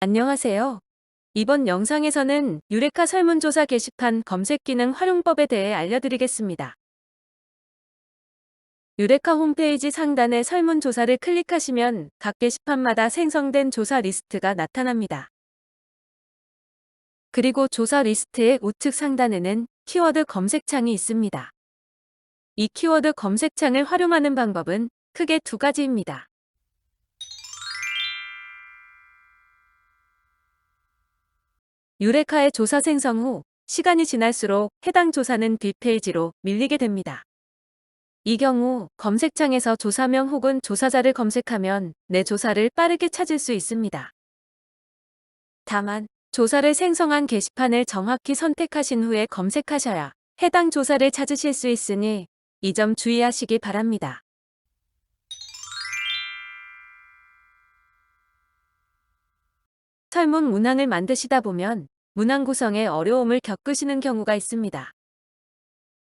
안녕하세요. 이번 영상에서는 유레카 설문조사 게시판 검색 기능 활용법에 대해 알려드리겠습니다. 유레카 홈페이지 상단의 설문조사를 클릭하시면 각 게시판마다 생성된 조사 리스트가 나타납니다. 그리고 조사 리스트의 우측 상단에는 키워드 검색창이 있습니다. 이 키워드 검색창을 활용하는 방법은 크게 두 가지입니다. 유레카의 조사 생성 후 시간이 지날수록 해당 조사는 뒷페이지로 밀리게 됩니다. 이 경우 검색창에서 조사명 혹은 조사자를 검색하면 내 조사를 빠르게 찾을 수 있습니다. 다만 조사를 생성한 게시판을 정확히 선택하신 후에 검색하셔야 해당 조사를 찾으실 수 있으니 이 점 주의하시기 바랍니다. 설문 문항을 만드시다 보면 문항 구성에 어려움을 겪으시는 경우가 있습니다.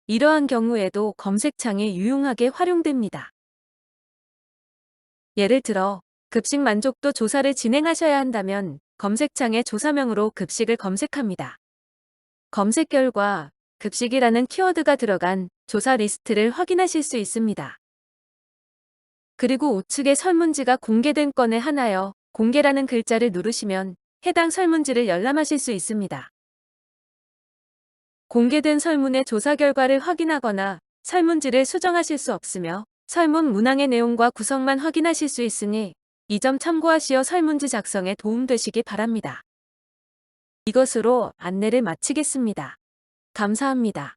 이러한 경우에도 검색창이 유용하게 활용됩니다. 예를 들어 급식 만족도 조사를 진행하셔야 한다면 검색창에 조사명으로 급식을 검색합니다. 검색 결과 급식이라는 키워드가 들어간 조사 리스트를 확인하실 수 있습니다. 그리고 우측에 설문지가 공개된 건에 하나여 공개라는 글자를 누르시면 해당 설문지를 열람하실 수 있습니다. 공개된 설문의 조사 결과를 확인하거나 설문지를 수정하실 수 없으며 설문 문항의 내용과 구성만 확인하실 수 있으니 이 점 참고하시어 설문지 작성에 도움되시기 바랍니다. 이것으로 안내를 마치겠습니다. 감사합니다.